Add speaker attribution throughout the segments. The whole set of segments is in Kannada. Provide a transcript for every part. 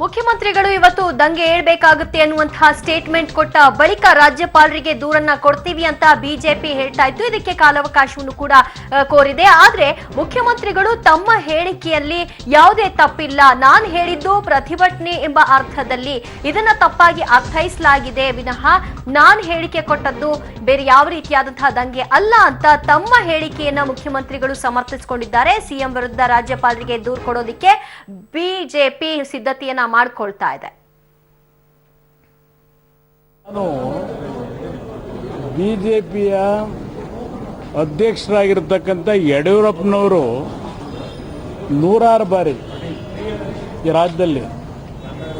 Speaker 1: ಮುಖ್ಯಮಂತ್ರಿಗಳು ಇವತ್ತು ದಂಗೆ ಏಳ್ಬೇಕಾಗುತ್ತೆ ಅನ್ನುವಂತಹ ಸ್ಟೇಟ್ಮೆಂಟ್ ಕೊಟ್ಟ ಬಳಿಕ ರಾಜ್ಯಪಾಲರಿಗೆ ದೂರನ್ನ ಕೊಡ್ತೀವಿ ಅಂತ ಬಿಜೆಪಿ ಹೇಳ್ತಾ ಇತ್ತು. ಇದಕ್ಕೆ ಕಾಲಾವಕಾಶವನ್ನು ಕೂಡ ಕೋರಿದೆ. ಆದ್ರೆ ಮುಖ್ಯಮಂತ್ರಿಗಳು ತಮ್ಮ ಹೇಳಿಕೆಯಲ್ಲಿ ಯಾವುದೇ ತಪ್ಪಿಲ್ಲ. ನಾನ್ ಹೇಳಿದ್ದು ಪ್ರತಿಭಟನೆ ಎಂಬ ಅರ್ಥದಲ್ಲಿ ಇದನ್ನ ತಪ್ಪಾಗಿ ಅರ್ಥೈಸಲಾಗಿದೆ. ವಿನಃ ನಾನ್ ಹೇಳಿಕೆ ಕೊಟ್ಟದ್ದು ಬೇರೆ ಯಾವ ರೀತಿಯಾದಂತಹ ದಂಗೆ ಅಲ್ಲ ಅಂತ ತಮ್ಮ ಹೇಳಿಕೆಯನ್ನ ಮುಖ್ಯಮಂತ್ರಿಗಳು ಸಮರ್ಥಿಸಿಕೊಂಡಿದ್ದಾರೆ. ಸಿಎಂ ವಿರುದ್ಧ ರಾಜ್ಯಪಾಲರಿಗೆ ದೂರು ಕೊಡೋದಿಕ್ಕೆ ಬಿಜೆಪಿ ಸಿದ್ಧತೆಯನ್ನ ಮಾಡ್ಕೊಳ್ತಾ ಇದೆ.
Speaker 2: ನಾನು ಬಿ ಜೆ ಪಿಯ ಅಧ್ಯಕ್ಷರಾಗಿರ್ತಕ್ಕಂಥ ಯಡಿಯೂರಪ್ಪನವರು ನೂರಾರು ಬಾರಿ ಈ ರಾಜ್ಯದಲ್ಲಿ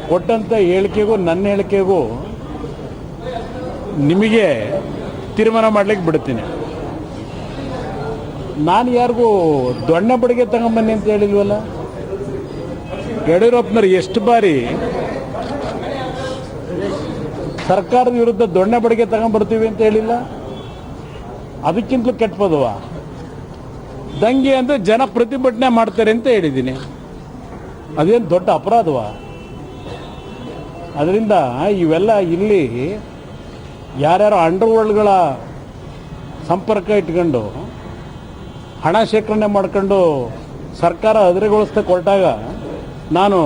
Speaker 2: ಕೊಟ್ಟಂಥ ಹೇಳಿಕೆಗೂ, ನನ್ನ ಹೇಳಿಕೆಗೂ ನಿಮಗೆ ತೀರ್ಮಾನ ಮಾಡಲಿಕ್ಕೆ ಬಿಡ್ತೀನಿ ನಾನು ಯಾರಿಗೂ ದೊಣ್ಣೆ ಬಡಿಗೆ ತಗೊಂಬನ್ನಿ ಅಂತ ಹೇಳಿಲ್ವಲ್ಲ? ಯಡಿಯೂರಪ್ಪನವ್ರು ಎಷ್ಟು ಬಾರಿ ಸರ್ಕಾರದ ವಿರುದ್ಧ ದೊಣ್ಣೆ ಬಡಿಗೆ ತಗೊಂಡ್ಬರ್ತೀವಿ ಅಂತ ಹೇಳಿಲ್ಲ? ಅದಕ್ಕಿಂತಲೂ ಕೆಟ್ಟ ಪದವ. ದಂಗೆ ಅಂದ್ರೆ ಜನ ಪ್ರತಿಭಟನೆ ಮಾಡ್ತಾರೆ ಅಂತ ಹೇಳಿದ್ದೀನಿ. ಅದೇನು ದೊಡ್ಡ ಅಪರಾಧವ? ಅದರಿಂದ ಇವೆಲ್ಲ ಇಲ್ಲಿ ಯಾರ್ಯಾರು ಅಂಡರ್ವರ್ಲ್ಡ್ಗಳ ಸಂಪರ್ಕ ಇಟ್ಕೊಂಡು, ಹಣ ಶೇಖರಣೆ ಮಾಡ್ಕೊಂಡು ಸರ್ಕಾರ ಅದಿರೆಗೊಳಿಸ್ತಾ ಕೊಟ್ಟಾಗ ನಾನು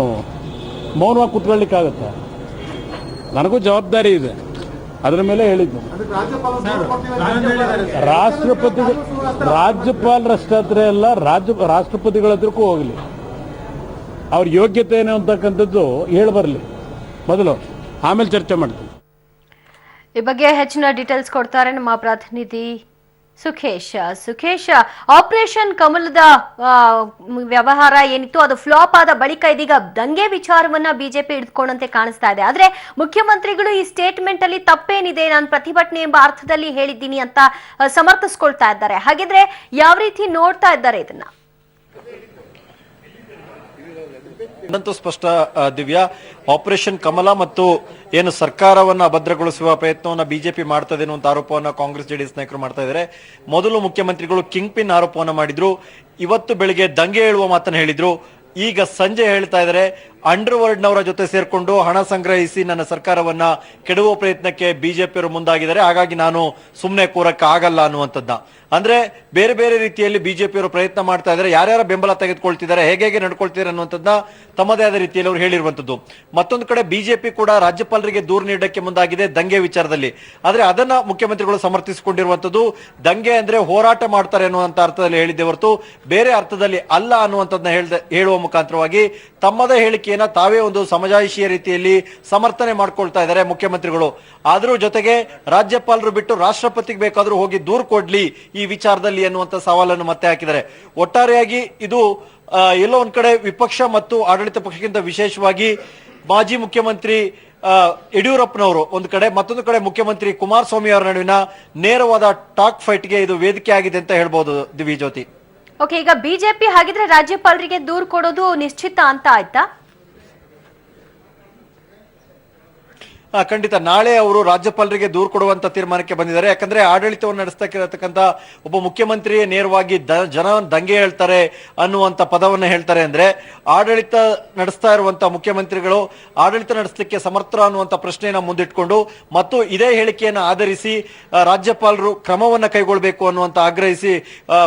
Speaker 2: ಮೌನವಾಗಿ ಕುತ್ಕೊಳ್ಳಿಕ್ಕಾಗತ್ತೆ. ನನಗೂ ಜವಾಬ್ದಾರಿ ಇದೆ. ಅದರ ಮೇಲೆ ಹೇಳಿದ್ದು. ರಾಷ್ಟ್ರಪತಿ ರಾಜ್ಯಪಾಲರಷ್ಟಾದ್ರೆ ಎಲ್ಲ ರಾಜ್ಯ ರಾಷ್ಟ್ರಪತಿಗಳ ಹತ್ರಕ್ಕೂ ಹೋಗಲಿ. ಅವ್ರ ಯೋಗ್ಯತೆ ಏನು ಅಂತಕ್ಕಂಥದ್ದು ಹೇಳಿ ಬರಲಿ. ಮೊದಲು ಆಮೇಲೆ ಚರ್ಚೆ ಮಾಡ್ತೀನಿ.
Speaker 1: ಈ ಬಗ್ಗೆ ಹೆಚ್ಚಿನ ಡೀಟೇಲ್ಸ್ ಕೊಡ್ತಾರೆ ನಮ್ಮ ಪ್ರತಿನಿಧಿ ಸುಖೇಶ್ ಸುಖೇಶ್ ಆಪರೇಷನ್ ಕಮಲದ ವ್ಯವಹಾರ ಏನಿತ್ತು, ಅದು ಫ್ಲಾಪ್ ಆದ ಬಳಿಕ ಇದೀಗ ದಂಗೆ ವಿಚಾರವನ್ನ ಬಿಜೆಪಿ ಹಿಡಿದುಕೊಂಡಂತೆ ಕಾಣಿಸ್ತಾ ಇದೆ. ಆದ್ರೆ ಮುಖ್ಯಮಂತ್ರಿಗಳು ಈ ಸ್ಟೇಟ್ಮೆಂಟ್ ಅಲ್ಲಿ ತಪ್ಪೇನಿದೆ, ನಾನು ಪ್ರತಿಭಟನೆ ಎಂಬ ಅರ್ಥದಲ್ಲಿ ಹೇಳಿದ್ದೀನಿ ಅಂತ ಸಮರ್ಥಿಸ್ಕೊಳ್ತಾ ಇದ್ದಾರೆ. ಹಾಗಿದ್ರೆ ಯಾವ ರೀತಿ ನೋಡ್ತಾ ಇದ್ದಾರೆ ಇದನ್ನ?
Speaker 3: ಇನ್ನಂತೂ ಸ್ಪಷ್ಟ ದಿವ್ಯಾ, ಆಪರೇಷನ್ ಕಮಲ ಮತ್ತು ಏನು ಸರ್ಕಾರವನ್ನ ಅಭದ್ರಗೊಳಿಸುವ ಪ್ರಯತ್ನವನ್ನ ಬಿಜೆಪಿ ಮಾಡ್ತದೆ ಅನ್ನುವಂತ ಆರೋಪವನ್ನ ಕಾಂಗ್ರೆಸ್ ಜೆಡಿಎಸ್ ನಾಯಕರು ಮಾಡ್ತಾ ಇದ್ದಾರೆ. ಮೊದಲು ಮುಖ್ಯಮಂತ್ರಿಗಳು ಕಿಂಗ್ ಪಿನ್ ಆರೋಪವನ್ನ ಮಾಡಿದ್ರು. ಇವತ್ತು ಬೆಳಿಗ್ಗೆ ದಂಗೆ ಹೇಳುವ ಮಾತನ್ನ ಹೇಳಿದ್ರು. ಈಗ ಸಂಜೆ ಹೇಳ್ತಾ ಇದ್ದಾರೆ ಅಂಡರ್ ವರ್ಲ್ಡ್ನವರ ಜೊತೆ ಸೇರ್ಕೊಂಡು ಹಣ ಸಂಗ್ರಹಿಸಿ ನನ್ನ ಸರ್ಕಾರವನ್ನ ಕೆಡುವ ಪ್ರಯತ್ನಕ್ಕೆ ಬಿಜೆಪಿಯವರು ಮುಂದಾಗಿದ್ದಾರೆ. ಹಾಗಾಗಿ ನಾನು ಸುಮ್ಮನೆ ಕೂರಕ್ಕೆ ಆಗಲ್ಲ ಅನ್ನುವಂಥದ್ದ. ಅಂದ್ರೆ ಬೇರೆ ಬೇರೆ ರೀತಿಯಲ್ಲಿ ಬಿಜೆಪಿಯವರು ಪ್ರಯತ್ನ ಮಾಡ್ತಾ ಇದ್ದಾರೆ. ಯಾರ್ಯಾರ ಬೆಂಬಲ ತೆಗೆದುಕೊಳ್ತಿದ್ದಾರೆ, ಹೇಗೆ ಹೇಗೆ ನಡ್ಕೊಳ್ತಿದ್ದಾರೆ ಅನ್ನುವಂಥದ್ದನ್ನ ತಮ್ಮದೇ ಆದ ರೀತಿಯಲ್ಲಿ ಅವರು ಹೇಳಿರುವಂಥದ್ದು. ಮತ್ತೊಂದು ಕಡೆ ಬಿಜೆಪಿ ಕೂಡ ರಾಜ್ಯಪಾಲರಿಗೆ ದೂರು ನೀಡಕ್ಕೆ ಮುಂದಾಗಿದೆ ದಂಗೆ ವಿಚಾರದಲ್ಲಿ. ಆದ್ರೆ ಅದನ್ನ ಮುಖ್ಯಮಂತ್ರಿಗಳು ಸಮರ್ಥಿಸಿಕೊಂಡಿರುವಂಥದ್ದು ದಂಗೆ ಅಂದ್ರೆ ಹೋರಾಟ ಮಾಡ್ತಾರೆ ಅನ್ನುವಂತ ಅರ್ಥದಲ್ಲಿ ಹೇಳಿದ್ದೆ ಹೊರತು ಬೇರೆ ಅರ್ಥದಲ್ಲಿ ಅಲ್ಲ ಅನ್ನುವಂಥದ್ದನ್ನ ಹೇಳುವ ಮುಖಾಂತರವಾಗಿ ತಮ್ಮದೇ ಹೇಳಿಕೆಯನ್ನ ತಾವೇ ಒಂದು ಸಮಜಾಯಿಷಿಯ ರೀತಿಯಲ್ಲಿ ಸಮರ್ಥನೆ ಮಾಡ್ಕೊಳ್ತಾ ಇದ್ದಾರೆ ಮುಖ್ಯಮಂತ್ರಿಗಳು. ಆದರೂ ಜೊತೆಗೆ ರಾಜ್ಯಪಾಲರು ಬಿಟ್ಟು ರಾಷ್ಟ್ರಪತಿಗೆ ಬೇಕಾದ್ರೂ ಹೋಗಿ ದೂರ್ ಕೊಡ್ಲಿ ಈ ವಿಚಾರದಲ್ಲಿ ಎನ್ನುವಂತ ಸವಾಲನ್ನು ಮತ್ತೆ ಹಾಕಿದ್ದಾರೆ. ಒಟ್ಟಾರೆಯಾಗಿ ಇದು ಎಲ್ಲೋ ಒಂದ್ ಕಡೆ ವಿಪಕ್ಷ ಮತ್ತು ಆಡಳಿತ ಪಕ್ಷಕ್ಕಿಂತ ವಿಶೇಷವಾಗಿ ಮಾಜಿ ಮುಖ್ಯಮಂತ್ರಿ ಯಡಿಯೂರಪ್ಪನವರು ಒಂದು ಕಡೆ, ಮತ್ತೊಂದು ಕಡೆ ಮುಖ್ಯಮಂತ್ರಿ ಕುಮಾರಸ್ವಾಮಿ ಅವರ ನಡುವಿನ ನೇರವಾದ ಟಾಕ್ ಫೈಟ್ಗೆ ಇದು ವೇದಿಕೆ ಆಗಿದೆ ಅಂತ ಹೇಳ್ಬೋದು ದಿವಿ ಜ್ಯೋತಿ.
Speaker 1: ಓಕೆ ಈಗ ಬಿಜೆಪಿ ಹಾಗಿದ್ರೆ ರಾಜ್ಯಪಾಲರಿಗೆ ದೂರು ಕೊಡೋದು ನಿಶ್ಚಿತ ಅಂತ ಆಯ್ತಾ?
Speaker 3: ಖಂಡಿತ. ನಾಳೆ ಅವರು ರಾಜ್ಯಪಾಲರಿಗೆ ದೂರು ಕೊಡುವಂತ ತೀರ್ಮಾನಕ್ಕೆ ಬಂದಿದ್ದಾರೆ. ಯಾಕಂದ್ರೆ ಆಡಳಿತವನ್ನು ನಡೆಸ್ತಾ ಒಬ್ಬ ಮುಖ್ಯಮಂತ್ರಿಯೇ ನೇರವಾಗಿ ಜನ ದಂಗೆ ಹೇಳ್ತಾರೆ ಅನ್ನುವಂತ ಪದವನ್ನು ಹೇಳ್ತಾರೆ ಅಂದ್ರೆ, ಆಡಳಿತ ನಡೆಸ್ತಾ ಇರುವಂತ ಮುಖ್ಯಮಂತ್ರಿಗಳು ಆಡಳಿತ ನಡೆಸಲಿಕ್ಕೆ ಸಮರ್ಥ ಅನ್ನುವಂತ ಪ್ರಶ್ನೆಯನ್ನು ಮುಂದಿಟ್ಕೊಂಡು, ಮತ್ತು ಇದೇ ಹೇಳಿಕೆಯನ್ನು ಆಧರಿಸಿ ರಾಜ್ಯಪಾಲರು ಕ್ರಮವನ್ನು ಕೈಗೊಳ್ಳಬೇಕು ಅನ್ನುವಂತ ಆಗ್ರಹಿಸಿ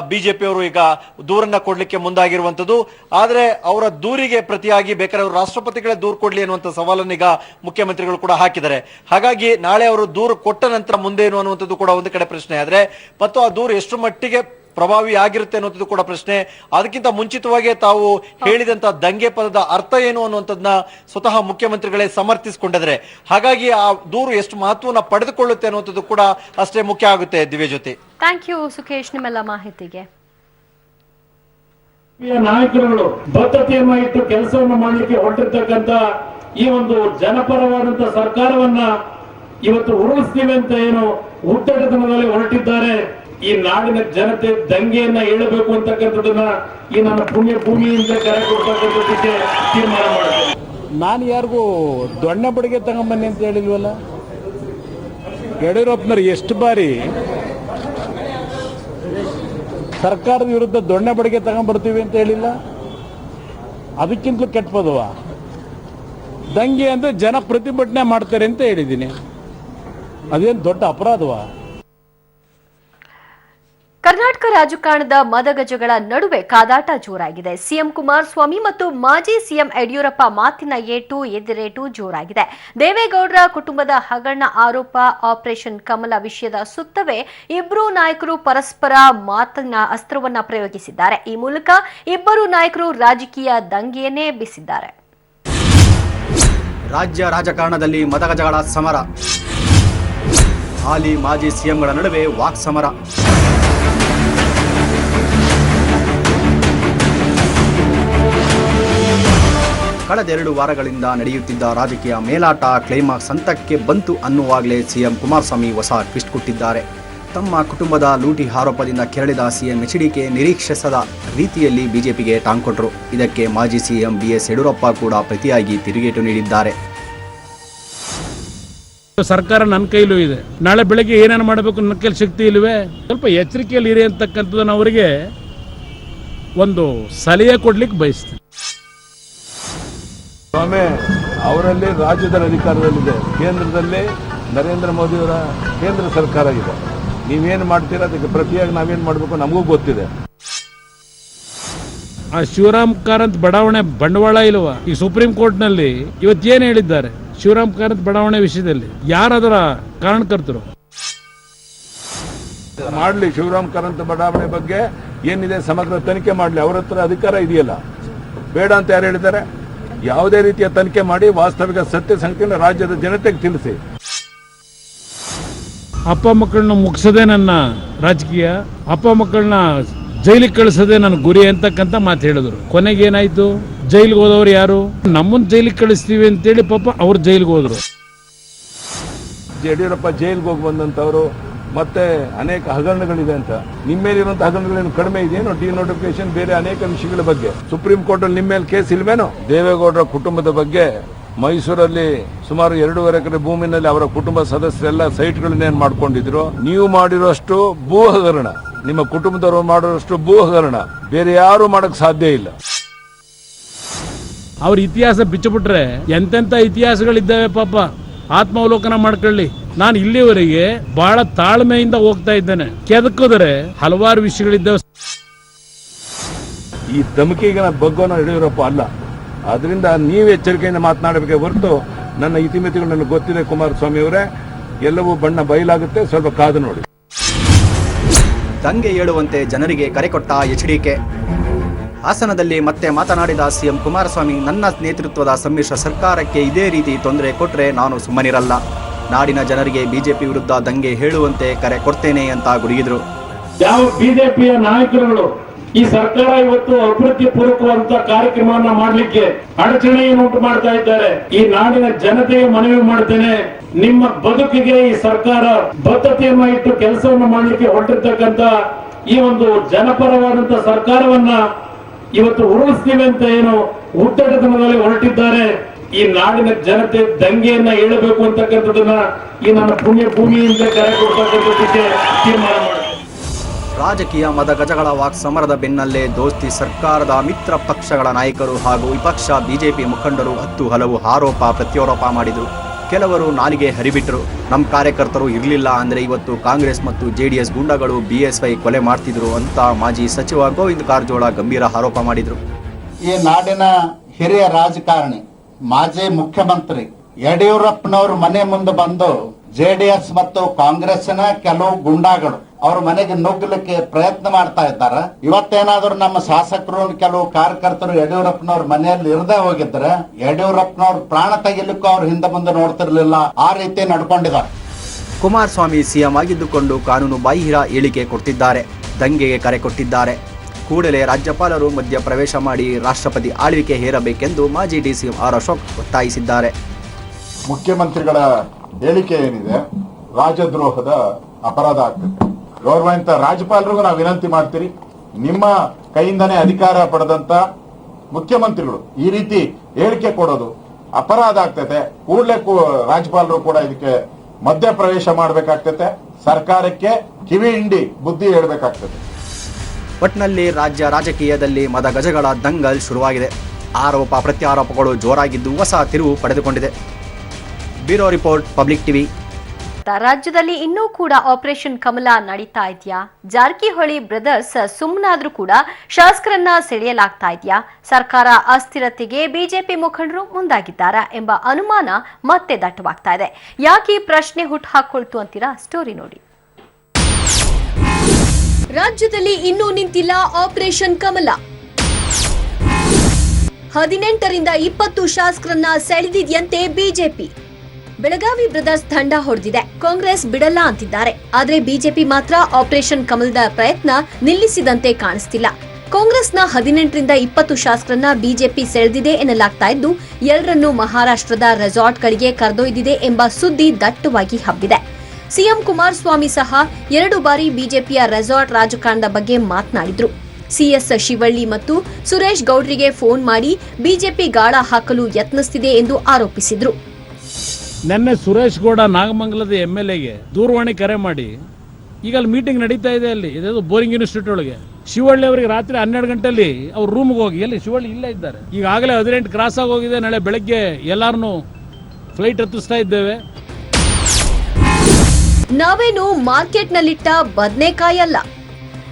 Speaker 3: ಬಿಜೆಪಿಯವರು ಈಗ ದೂರನ್ನ ಕೊಡಲಿಕ್ಕೆ ಮುಂದಾಗಿರುವಂತದ್ದು ಆದರೆ ಅವರ ದೂರಿಗೆ ಪ್ರತಿಯಾಗಿ ಬೇಕಾದ್ರೆ ರಾಷ್ಟ್ರಪತಿಗಳೇ ದೂರು ಕೊಡ್ಲಿ ಅನ್ನುವಂತ ಸವಾಲನ್ನು ಈಗ ಮುಖ್ಯಮಂತ್ರಿಗಳು ಕೂಡ ಹಾಕಿದ್ದಾರೆ. ಹಾಗಾಗಿ ನಾಳೆ ಅವರು ದೂರು ಕೊಟ್ಟ ನಂತರ ಮುಂದೇನು ಅನ್ನುವಂಥದ್ದು ಕೂಡ ಒಂದು ಕಡೆ ಪ್ರಶ್ನೆ. ಆದರೆ ಮತ್ತು ಆ ದೂರು ಎಷ್ಟು ಮಟ್ಟಿಗೆ ಪ್ರಭಾವಿ ಆಗಿರುತ್ತೆ ಅನ್ನುವಂಥದ್ದು ಕೂಡ ಪ್ರಶ್ನೆ. ಅದಕ್ಕಿಂತ ಮುಂಚಿತವಾಗಿ ತಾವು ಹೇಳಿದಂತ ದಂಗೆ ಪದದ ಅರ್ಥ ಏನು ಅನ್ನುವಂಥದ್ದನ್ನ ಸ್ವತಃ ಮುಖ್ಯಮಂತ್ರಿಗಳೇ ಸಮರ್ಥಿಸಿಕೊಂಡಿದ್ದಾರೆ. ಹಾಗಾಗಿ ಆ ದೂರು ಎಷ್ಟು ಮಹತ್ವವನ್ನು ಪಡೆದುಕೊಳ್ಳುತ್ತೆ ಅನ್ನುವಂಥದ್ದು ಕೂಡ ಅಷ್ಟೇ ಮುಖ್ಯ ಆಗುತ್ತೆ ದಿವ್ಯ ಜ್ಯೋತಿ.
Speaker 1: ಥ್ಯಾಂಕ್ ಯು ಸುಖೇಶ್ ನಿಮ್ಮೆಲ್ಲ ಮಾಹಿತಿಗೆ.
Speaker 4: ನಾಯಕರುಗಳು ಬದ್ಧತೆಯನ್ನ ಇಟ್ಟು ಕೆಲಸವನ್ನು ಮಾಡಲಿಕ್ಕೆ ಹೊರಟಿರ್ತಕ್ಕಂತ ಈ ಒಂದು ಜನಪರವಾದಂತ ಸರ್ಕಾರವನ್ನ ಇವತ್ತು ಉರುಳಿಸ್ತೀವಿ ಅಂತ ಏನು ಉತ್ತಟತನದಲ್ಲಿ ಹೊರಟಿದ್ದಾರೆ. ಈ ನಾಡಿನ ಜನತೆ ದಂಗೆಯನ್ನ ಹೇಳಬೇಕು ಅಂತಕ್ಕಂಥದ್ದನ್ನ ಈ ನನ್ನ ಪುಣ್ಯ ಭೂಮಿಯಿಂದ ಕರೆ ಕೊಡ್ತಕ್ಕಂಥದ್ದಕ್ಕೆ ತೀರ್ಮಾನ ಮಾಡಿದೆ
Speaker 2: ನಾನು ಯಾರಿಗೂ ದೊಣ್ಣೆ ಬಡಿಗೆ ತಗೊಂಬನ್ನಿ ಅಂತ ಹೇಳಿಲ್ವಲ್ಲ? ಯಡಿಯೂರಪ್ಪನವ್ರು ಎಷ್ಟು ಬಾರಿ ಸರ್ಕಾರದ ವಿರುದ್ಧ ದೊಣ್ಣೆ ಬಡಿಗೆ ತಗೊಂಡ್ಬರ್ತೀವಿ ಅಂತ ಹೇಳಿಲ್ಲ? ಅದಕ್ಕಿಂತಲೂ ಕೆಟ್ಟ ಪದವ? ದಂಗೆ ಅಂತ ಜನ ಪ್ರತಿಭಟನೆ ಮಾಡ್ತಾರೆ ಅಂತ ಹೇಳಿದ್ದೀನಿ. ಅದೇನು ದೊಡ್ಡ ಅಪರಾಧವಾ?
Speaker 1: ಕರ್ನಾಟಕ ರಾಜಕಾರಣದ ಮದಗಜಗಳ ನಡುವೆ ಕಾದಾಟ ಜೋರಾಗಿದೆ. ಸಿಎಂ ಕುಮಾರಸ್ವಾಮಿ ಮತ್ತು ಮಾಜಿ ಸಿಎಂ ಯಡಿಯೂರಪ್ಪ ಮಾತಿನ ಏಟು, ಎದಿರೇಟು ಜೋರಾಗಿದೆ. ದೇವೇಗೌಡರ ಕುಟುಂಬದ ಹಗರಣ ಆರೋಪ, ಆಪರೇಷನ್ ಕಮಲ ವಿಷಯದ ಸುತ್ತವೇ ಇಬ್ಬರೂ ನಾಯಕರು ಪರಸ್ಪರ ಮಾತಿನ ಅಸ್ತ್ರವನ್ನ ಪ್ರಯೋಗಿಸಿದ್ದಾರೆ. ಈ ಮೂಲಕ ಇಬ್ಬರು ನಾಯಕರು ರಾಜಕೀಯ ದಂಗೆಯನ್ನೇ ಎಬ್ಬಿಸಿದ್ದಾರೆ
Speaker 5: ರಾಜ್ಯ ರಾಜಕಾರಣದಲ್ಲಿ ಮತಗಜಗಳ ಸಮರ. ಹಾಲಿ ಮಾಜಿ ಸಿಎಂಗಳ ನಡುವೆ ವಾಕ್ ಸಮರ. ಕಳೆದೆರಡು ವಾರಗಳಿಂದ ನಡೆಯುತ್ತಿದ್ದ ರಾಜಕೀಯ ಮೇಲಾಟ ಕ್ಲೈಮಾಕ್ಸ್ ಹಂತಕ್ಕೆ ಬಂತು ಅನ್ನುವಾಗಲೇ ಸಿಎಂ ಕುಮಾರಸ್ವಾಮಿ ಹೊಸ ಟ್ವಿಸ್ಟ್ ಕೊಟ್ಟಿದ್ದಾರೆ. ತಮ್ಮ ಕುಟುಂಬದ ಲೂಟಿ ಆರೋಪದಿಂದ ಕೆರಳಿದ ಸಿಎಂ ಎಚ್ಡಿಕೆ ನಿರೀಕ್ಷಿಸದ ರೀತಿಯಲ್ಲಿ ಬಿಜೆಪಿಗೆ ಟಾಂಗ್ ಕೊಟ್ಟರು ಇದಕ್ಕೆ ಮಾಜಿ ಸಿಎಂ ಬಿಎಸ್ ಯಡಿಯೂರಪ್ಪ ಕೂಡ ಪ್ರತಿಯಾಗಿ ತಿರುಗೇಟು ನೀಡಿದ್ದಾರೆ.
Speaker 2: ಸರ್ಕಾರ ನನ್ನ ಕೈಲೂ ಇದೆ. ನಾಳೆ ಬೆಳಗ್ಗೆ ಏನೇನು ಮಾಡಬೇಕು ನನ್ನ ಕೈಲಿ ಶಕ್ತಿ ಇಲ್ಲವೇ ಸ್ವಲ್ಪ ಎಚ್ಚರಿಕೆಯಲ್ಲಿ ಇರಿ ಅಂತಕ್ಕಂಥದ್ದನ್ನು ಅವರಿಗೆ ಒಂದು ಸಲಹೆ ಕೊಡ್ಲಿಕ್ಕೆ ಬಯಸ್ತೀನಿ.
Speaker 6: ಸ್ವಾಮಿ ಅವರಲ್ಲಿ ರಾಜ್ಯದಲ್ಲಿ ಅಧಿಕಾರದಲ್ಲಿದೆ. ಕೇಂದ್ರದಲ್ಲಿ ನರೇಂದ್ರ ಮೋದಿಯವರ ಕೇಂದ್ರ ಸರ್ಕಾರ ಇದೆ. ನೀವೇನು ಮಾಡ್ತೀರಾ ಅದಕ್ಕೆ ಪ್ರತಿಯಾಗಿ ನಾವೇನ್ ಮಾಡಬೇಕು ನಮಗೂ ಗೊತ್ತಿದೆ.
Speaker 2: ಆ ಶಿವರಾಮ್ ಕಾರಂತ್ ಬಡಾವಣೆ ಬಂಡವಾಳ ಇಲ್ವಾ? ಈ ಸುಪ್ರೀಂ ಕೋರ್ಟ್ನಲ್ಲಿ ಇವತ್ತೇನು ಹೇಳಿದ್ದಾರೆ? ಶಿವರಾಮ್ ಕಾರಂತ್ ಬಡಾವಣೆ ವಿಷಯದಲ್ಲಿ ಯಾರದರ ಕಾರಣಕರ್ತರು?
Speaker 6: ಮಾಡ್ಲಿ ಶಿವರಾಮ್ ಕಾರಂತ್ ಬಡಾವಣೆ ಬಗ್ಗೆ ಏನಿದೆ ಸಮಗ್ರ ತನಿಖೆ ಮಾಡ್ಲಿ. ಅವ್ರ ಹತ್ರ ಅಧಿಕಾರ ಇದೆಯಲ್ಲ. ಬೇಡ ಅಂತ ಯಾರು ಹೇಳಿದ್ದಾರೆ? ಯಾವುದೇ ರೀತಿಯ ತನಿಖೆ ಮಾಡಿ ವಾಸ್ತವಿಕ ಸತ್ಯ ಸಂಖ್ಯೆಯನ್ನು ರಾಜ್ಯದ ಜನತೆಗೆ ತಿಳಿಸಿ.
Speaker 2: ಅಪ್ಪ ಮಕ್ಕಳನ್ನ ಮುಗಿಸೋದೇ ನನ್ನ ರಾಜಕೀಯ, ಅಪ್ಪ ಮಕ್ಕಳನ್ನ ಜೈಲಿಗೆ ಕಳಿಸೋದೇ ನನ್ನ ಗುರಿ ಅಂತಕ್ಕಂತ ಮಾತು ಹೇಳಿದ್ರು. ಕೊನೆಗೆ ಏನಾಯ್ತು? ಜೈಲಿಗೆ ಹೋದವ್ರು ಯಾರು? ನಮ್ಮನ್ನ ಜೈಲಿಗೆ ಕಳಿಸ್ತೀವಿ ಅಂತೇಳಿ ಪಾಪ ಅವ್ರು ಜೈಲಿಗೆ ಹೋದ್ರು.
Speaker 6: ಯಡಿಯೂರಪ್ಪ ಜೈಲಿಗೆ ಹೋಗಿ ಬಂದಂತವರು ಮತ್ತೆ ಅನೇಕ ಹಗರಣಗಳಿದೆ ಅಂತ. ನಿಮ್ಮ ಮೇಲಿರುವಂತ ಹಗರಣಗಳೇನು ಕಡಿಮೆ ಇದೆಯೇನು ಡಿ ನೋಟಿಫಿಕೇಶನ್ ಬೇರೆ ಅನೇಕ ವಿಷಯಗಳ ಬಗ್ಗೆ? ಸುಪ್ರೀಂ ಕೋರ್ಟ್ ಅಲ್ಲಿ ನಿಮ್ಮ ಮೇಲೆ ಕೇಸ್ ಇಲ್ವೇನೋ? ದೇವೇಗೌಡರ ಕುಟುಂಬದ ಬಗ್ಗೆ ಮೈಸೂರಲ್ಲಿ ಸುಮಾರು ಎರಡೂವರೆ ಎಕರೆ ಭೂಮಿನಲ್ಲಿ ಅವರ ಕುಟುಂಬ ಸದಸ್ಯರೆಲ್ಲ ಸೈಟ್ಗಳನ್ನೇನು ಮಾಡ್ಕೊಂಡಿದ್ರು? ನೀವು ಮಾಡಿರೋಷ್ಟು ಭೂ ಹಗರಣ ನಿಮ್ಮ ಕುಟುಂಬದವರು ಮಾಡಿರೋಷ್ಟು ಭೂ ಹಗರಣ ಬೇರೆ ಯಾರು ಮಾಡಕ್ ಸಾಧ್ಯ ಇಲ್ಲ.
Speaker 2: ಅವ್ರ ಇತಿಹಾಸ ಬಿಚ್ಚಿಬಿಟ್ರೆ ಎಂತೆಂತ ಇತಿಹಾಸಗಳಿದ್ದಾವೆ ಪಾಪ? ಆತ್ಮಾವಲೋಕನ ಮಾಡ್ಕೊಳ್ಳಿ. ನಾನು ಇಲ್ಲಿವರೆಗೆ ಬಹಳ ತಾಳ್ಮೆಯಿಂದ ಹೋಗ್ತಾ ಇದ್ದೇನೆ. ಕೆದಕಿದ್ರೆ ಹಲವಾರು ವಿಷಯಗಳಿದ್ದಾವೆ.
Speaker 6: ಈ ಧಮಕಿಗೆ ನಾನು ಬಗ್ಗೋನ ಯಡಿಯೂರಪ್ಪ ಅಲ್ಲ. ಆದ್ರಿಂದ ನೀವು ಎಚ್ಚರಿಕೆಯಿಂದ ಮಾತನಾಡಬೇಕೆ ಹೊರತು ನನ್ನ ಇತಿಮಿತಿಗಳು ನನಗೆ ಗೊತ್ತಿದೆ ಕುಮಾರಸ್ವಾಮಿ ಅವರೇ ಎಲ್ಲವೂ ಬಣ್ಣ ಬಯಲಾಗುತ್ತೆ ಸ್ವಲ್ಪ ಕಾದು ನೋಡಿ.
Speaker 5: ದಂಗೆ ಏಳುವಂತೆ ಜನರಿಗೆ ಕರೆ ಕೊಟ್ಟ ಎಚ್ಡಿಕೆ. ಹಾಸನದಲ್ಲಿ ಮತ್ತೆ ಮಾತನಾಡಿದ ಸಿಎಂ ಕುಮಾರಸ್ವಾಮಿ ನನ್ನ ನೇತೃತ್ವದ ಸಮ್ಮಿಶ್ರ ಸರ್ಕಾರಕ್ಕೆ ಇದೇ ರೀತಿ ತೊಂದರೆ ಕೊಟ್ಟರೆ ನಾನು ಸುಮ್ಮನಿರಲ್ಲ. ನಾಡಿನ ಜನರಿಗೆ ಬಿಜೆಪಿ ವಿರುದ್ಧ ದಂಗೆ ಹೇಳುವಂತೆ ಕರೆ ಕೊಡ್ತೇನೆ ಅಂತ ಗುಡುಗಿದ್ರು.
Speaker 4: ಯಾವ ಬಿಜೆಪಿಯ ನಾಯಕರುಗಳು ಈ ಸರ್ಕಾರ ಇವತ್ತು ಅಭಿವೃದ್ಧಿ ಪೂರಕವಂತ ಕಾರ್ಯಕ್ರಮವನ್ನ ಮಾಡಲಿಕ್ಕೆ ಅಡಚಣೆಯನ್ನು ಉಂಟು ಮಾಡ್ತಾ ಇದ್ದಾರೆ. ಈ ನಾಡಿನ ಜನತೆಗೆ ಮನವಿ ಮಾಡ್ತೇನೆ. ನಿಮ್ಮ ಬದುಕಿಗೆ ಈ ಸರ್ಕಾರ ಬದ್ಧತೆಯನ್ನ ಇಟ್ಟು ಕೆಲಸವನ್ನು ಮಾಡಲಿಕ್ಕೆ ಹೊರಟಿರ್ತಕ್ಕಂತ ಈ ಒಂದು ಜನಪರವಾದಂತ ಸರ್ಕಾರವನ್ನ ಇವತ್ತು ಉರುಳಿಸ್ತೀವಿ ಅಂತ ಏನು ಉದ್ದಟತನದಲ್ಲಿ ಹೊರಟಿದ್ದಾರೆ. ಈ ನಾಡಿನ ಜನತೆ ದಂಗೆಯನ್ನ ಏಳಬೇಕು ಅಂತಕ್ಕಂಥದ್ದನ್ನ ಈ ನನ್ನ ಪುಣ್ಯ ಭೂಮಿಯಿಂದ ಕರೆ ಕೊಡ್ತಕ್ಕಂಥದ್ದಕ್ಕೆ ತೀರ್ಮಾನ ಮಾಡಿದೆ
Speaker 5: ರಾಜಕೀಯ ಮದಗಜಗಳ ವಾಕ್ ಸಮರದ ಬೆನ್ನಲ್ಲೇ ದೋಸ್ತಿ ಸರ್ಕಾರದ ಮಿತ್ರ ಪಕ್ಷಗಳ ನಾಯಕರು ಹಾಗೂ ವಿಪಕ್ಷ ಬಿಜೆಪಿ ಮುಖಂಡರು ಹತ್ತು ಹಲವು ಆರೋಪ ಪ್ರತ್ಯಾರೋಪ ಮಾಡಿದರು. ಕೆಲವರು ನಾಲಿಗೆ ಹರಿಬಿಟ್ರು. ನಮ್ಮ ಕಾರ್ಯಕರ್ತರು ಇರಲಿಲ್ಲ ಅಂದರೆ ಇವತ್ತು ಕಾಂಗ್ರೆಸ್ ಮತ್ತು ಜೆಡಿಎಸ್ ಗುಂಡಗಳು ವೈ ಕೊಲೆ ಮಾಡ್ತಿದ್ರು ಅಂತ ಮಾಜಿ ಸಚಿವ ಗೋವಿಂದ ಕಾರಜೋಳ ಗಂಭೀರ ಆರೋಪ ಮಾಡಿದರು.
Speaker 7: ಈ ನಾಡಿನ ಹಿರಿಯ ರಾಜಕಾರಣಿ, ಮಾಜಿ ಮುಖ್ಯಮಂತ್ರಿ ಯಡಿಯೂರಪ್ಪನವರು ಮನೆ ಮುಂದೆ ಬಂದು ಜೆಡಿಎಸ್ ಮತ್ತು ಕಾಂಗ್ರೆಸ್ನ ಕೆಲವು ಗುಂಡಾಗಳು ಅವ್ರ ಮನೆಗೆ ನುಗ್ಗಲಿಕ್ಕೆ ಪ್ರಯತ್ನ ಮಾಡ್ತಾ ಇದ್ದಾರೆ. ಇವತ್ತೇನಾದ್ರೂ ನಮ್ಮ ಶಾಸಕರು ಕೆಲವು ಕಾರ್ಯಕರ್ತರು ಯಡಿಯೂರಪ್ಪನವ್ರ ಮನೆಯಲ್ಲಿ ಇರದೇ ಹೋಗಿದ್ರೆ ಯಡಿಯೂರಪ್ಪನವ್ರ ಪ್ರಾಣ ತೆಗಿಲಿಕ್ಕೂ ಅವ್ರ ಹಿಂದೆ ಮುಂದೆ ನೋಡ್ತಿರ್ಲಿಲ್ಲ. ಆ ರೀತಿ ನಡ್ಕೊಂಡಿದ್ದಾರೆ.
Speaker 5: ಕುಮಾರಸ್ವಾಮಿ ಸಿಎಂ ಆಗಿದ್ದುಕೊಂಡು ಕಾನೂನು ಬಾಹಿರ ಹೇಳಿಕೆ ಕೊಡ್ತಿದ್ದಾರೆ. ದಂಗೆಗೆ ಕರೆ ಕೊಟ್ಟಿದ್ದಾರೆ. ಕೂಡಲೇ ರಾಜ್ಯಪಾಲರು ಮಧ್ಯ ಪ್ರವೇಶ ಮಾಡಿ ರಾಷ್ಟ್ರಪತಿ ಆಳ್ವಿಕೆ ಹೇರಬೇಕೆಂದು ಮಾಜಿ ಡಿಸಿಎಂ ಆರ್ ಅಶೋಕ್ ಒತ್ತಾಯಿಸಿದ್ದಾರೆ.
Speaker 8: ಮುಖ್ಯಮಂತ್ರಿಗಳ ಹೇಳಿಕೆ ಏನಿದೆ? ರಾಜದ್ರೋಹದ ಅಪರಾಧ ಆಗ್ತದೆ. ಗೌರವಾನ್ವಿತ ರಾಜ್ಯಪಾಲರಿಗೂ ನಾವು ವಿನಂತಿ ಮಾಡ್ತೀರಿ. ನಿಮ್ಮ ಕೈಯಿಂದನೇ ಅಧಿಕಾರ ಪಡೆದಂತ ಮುಖ್ಯಮಂತ್ರಿಗಳು ಈ ರೀತಿ ಹೇಳಿಕೆ ಕೊಡೋದು ಅಪರಾಧ ಆಗ್ತೈತೆ. ಕೂಡಲೇ ರಾಜ್ಯಪಾಲರು ಕೂಡ ಇದಕ್ಕೆ ಮಧ್ಯ ಪ್ರವೇಶ ಮಾಡಬೇಕಾಗ್ತೈತೆ. ಸರ್ಕಾರಕ್ಕೆ ಕಿವಿ ಹಿಂಡಿ ಬುದ್ಧಿ ಹೇಳಬೇಕಾಗ್ತದೆ
Speaker 5: ಒಟ್ನಲ್ಲಿ ರಾಜ್ಯ ರಾಜಕೀಯದಲ್ಲಿ ಮದಗಜಗಳ ದಂಗಲ್ ಶುರುವಾಗಿದೆ. ಆರೋಪ ಪ್ರತ್ಯಾರೋಪಗಳು ಜೋರಾಗಿದ್ದು ಹೊಸ ತಿರುವು ಪಡೆದುಕೊಂಡಿದೆ. Bureau report, public TV.
Speaker 1: ರಾಜ್ಯದಲ್ಲಿ ಇನ್ನೂ ಕೂಡ ಆಪರೇಷನ್ ಕಮಲ ನಡೀತಾ ಇದೆಯಾ? ಜಾರಕಿಹೊಳಿ ಬ್ರದರ್ಸ್ ಸುಮ್ಮನಾದ್ರೂ ಕೂಡ ಶಾಸಕರನ್ನ ಸೆಳೆಯಲಾಗ್ತಾ ಇದೆಯಾ? ಸರ್ಕಾರ ಅಸ್ಥಿರತೆಗೆ ಬಿಜೆಪಿ ಮುಖಂಡರು ಮುಂದಾಗಿದ್ದಾರಾ ಎಂಬ ಅನುಮಾನ ಮತ್ತೆ ದಟ್ಟವಾಗ್ತಾ ಇದೆ. ಯಾಕೆ ಪ್ರಶ್ನೆ ಹುಟ್ಟು ಹಾಕೊಳ್ತು ಅಂತೀರಾ? ಸ್ಟೋರಿ ನೋಡಿ. ರಾಜ್ಯದಲ್ಲಿ ಇನ್ನೂ ನಿಂತಿಲ್ಲ ಆಪರೇಷನ್ ಕಮಲ. ಹದಿನೆಂಟರಿಂದ ಇಪ್ಪತ್ತು ಶಾಸಕರನ್ನ ಸೆಳೆದಿದೆಯಂತೆ ಬಿಜೆಪಿ. ಬೆಳಗಾವಿ ಬ್ರದರ್ಸ್ ತಂಡ ಹೊಡೆದಿದೆ. ಕಾಂಗ್ರೆಸ್ ಬಿಡಲ್ಲ ಅಂತಿದ್ದಾರೆ. ಆದ್ರೆ ಬಿಜೆಪಿ ಮಾತ್ರ ಆಪರೇಷನ್ ಕಮಲದ ಪ್ರಯತ್ನ ನಿಲ್ಲಿಸಿದಂತೆ ಕಾಣಿಸ್ತಿಲ್ಲ. ಕಾಂಗ್ರೆಸ್ನ ಹದಿನೆಂಟರಿಂದ ಇಪ್ಪತ್ತು ಶಾಸಕರನ್ನ ಬಿಜೆಪಿ ಸೆಳೆದಿದೆ ಎನ್ನಲಾಗ್ತಾ ಇದ್ದು ಎಲ್ಲರನ್ನೂ ಮಹಾರಾಷ್ಟ್ರದ ರೆಸಾರ್ಟ್ಗಳಿಗೆ ಕರೆದೊಯ್ದಿದೆ ಎಂಬ ಸುದ್ದಿ ದಟ್ಟವಾಗಿ ಹಬ್ಬಿದೆ. ಸಿಎಂ ಕುಮಾರಸ್ವಾಮಿ ಸಹ ಎರಡು ಬಾರಿ ಬಿಜೆಪಿಯ ರೆಸಾರ್ಟ್ ರಾಜಕಾರಣದ ಬಗ್ಗೆ ಮಾತನಾಡಿದ್ರು. ಸಿಎಸ್ ಶಿವಳ್ಳಿ ಮತ್ತು ಸುರೇಶ್ ಗೌಡ್ರಿಗೆ ಫೋನ್ ಮಾಡಿ ಬಿಜೆಪಿ ಗಾಳ ಹಾಕಲು ಯತ್ನಿಸುತ್ತಿದೆ ಎಂದು ಆರೋಪಿಸಿದ್ರು.
Speaker 2: ನಿನ್ನೆ ಸುರೇಶ್ ಗೌಡ ನಾಗಮಂಗಲದ ಎಂ ಎಲ್ ಎಗೆ ದೂರವಾಣಿ ಕರೆ ಮಾಡಿ ಈಗ ಅಲ್ಲಿ ಮೀಟಿಂಗ್ ನಡೀತಾ ಇದೆ ಅಲ್ಲಿ ಇದೇದು ಬೋರಿಂಗ್ ಇನ್ಸ್ಟಿಟ್ಯೂಟ್ ಒಳಗೆ. ಶಿವಳ್ಳಿ ಅವರಿಗೆ ರಾತ್ರಿ ಹನ್ನೆರಡು ಗಂಟೆಯಲ್ಲಿ ಅವ್ರ ರೂಮ್ಗೆ ಹೋಗಿ, ಎಲ್ಲಿ? ಶಿವಳ್ಳಿ ಇಲ್ಲೇ ಇದ್ದಾರೆ. ಈಗಾಗಲೇ ಹದಿನೆಂಟು ಕ್ರಾಸ್ ಆಗಿ ಹೋಗಿದೆ, ನಾಳೆ ಬೆಳಗ್ಗೆ ಎಲ್ಲಾರನು ಫ್ಲೈಟ್ ಹತ್ತಿಸ್ತಾ ಇದ್ದೇವೆ.
Speaker 1: ನಾವೇನು ಮಾರ್ಕೆಟ್ನಲ್ಲಿಟ್ಟ ಬದನೆಕಾಯಿ ಅಲ್ಲ.